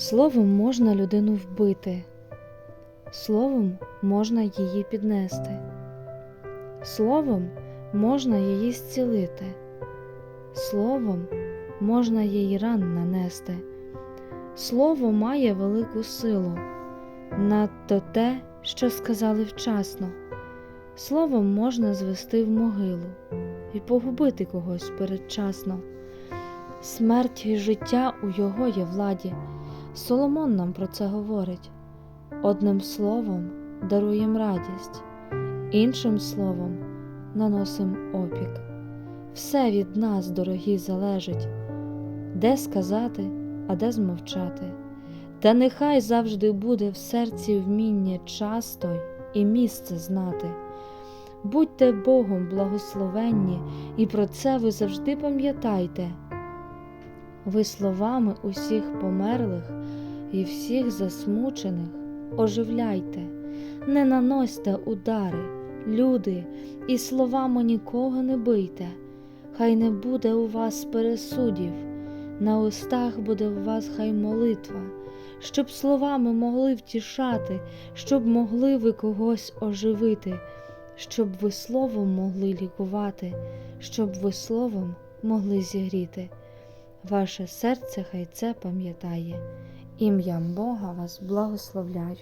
Словом можна людину вбити, словом можна її піднести, словом можна її зцілити, словом можна їй ран нанести. Слово має велику силу, надто те, що сказали вчасно. Словом можна звести в могилу і погубити когось передчасно. Смерть і життя у його є владі. Соломон нам про це говорить. Одним словом даруєм радість, іншим словом наносим опік. Все від нас, дорогі, залежить, де сказати, а де змовчати. Та нехай завжди буде в серці вміння часто і місце знати. Будьте Богом благословенні, і про це ви завжди пам'ятайте. Ви словами усіх померлих і всіх засмучених оживляйте, не наносьте удари, люди, і словами нікого не бийте, хай не буде у вас пересудів, на устах буде у вас хай молитва, щоб словами могли втішати, щоб могли ви когось оживити, щоб ви словом могли лікувати, щоб ви словом могли зігріти. Ваше серце хай це пам'ятає. Ім'ям Бога вас благословляю.